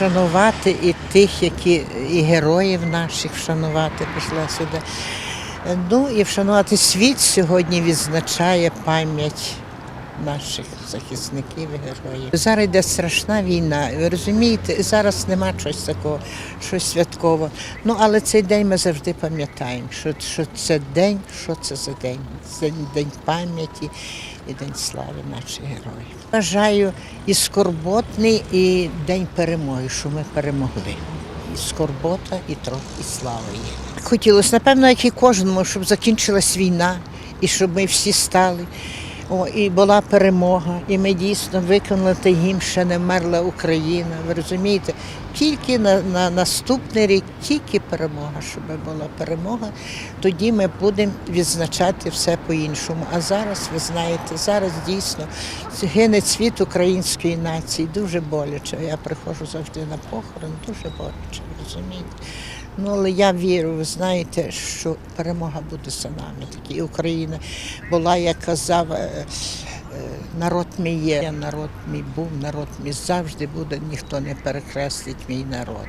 вшанувати і тих, які і героїв наших вшанувати прийшла сюди. Ну і вшанувати світ сьогодні відзначає пам'ять наших захисників героїв. Зараз йде страшна війна. Ви розумієте, зараз нема чогось такого, щось святкового. Ну але цей день ми завжди пам'ятаємо, що, що це день, що це за день. Це день пам'яті і день слави наших героїв. Бажаю і скорботний, і день перемоги, що ми перемогли. І скорбота, і трохи слава є. Хотілося, напевно, як і кожному, щоб закінчилась війна, і щоб ми всі стали. О, і була перемога, і ми дійсно виконали той гімн, ще не вмерла Україна. Ви розумієте? Тільки на, на наступний рік, тільки перемога, щоб була перемога, тоді ми будемо відзначати все по-іншому. А зараз, ви знаєте, зараз дійсно гине цвіт української нації, дуже боляче. Я приходжу завжди на похорон, дуже боляче, розумієте? Ну, але я вірю, ви знаєте, що перемога буде за нами. Такі Україна була, як казав, е, е, народ мій є, народ мій був, народ мій завжди буде, ніхто не перекреслить мій народ.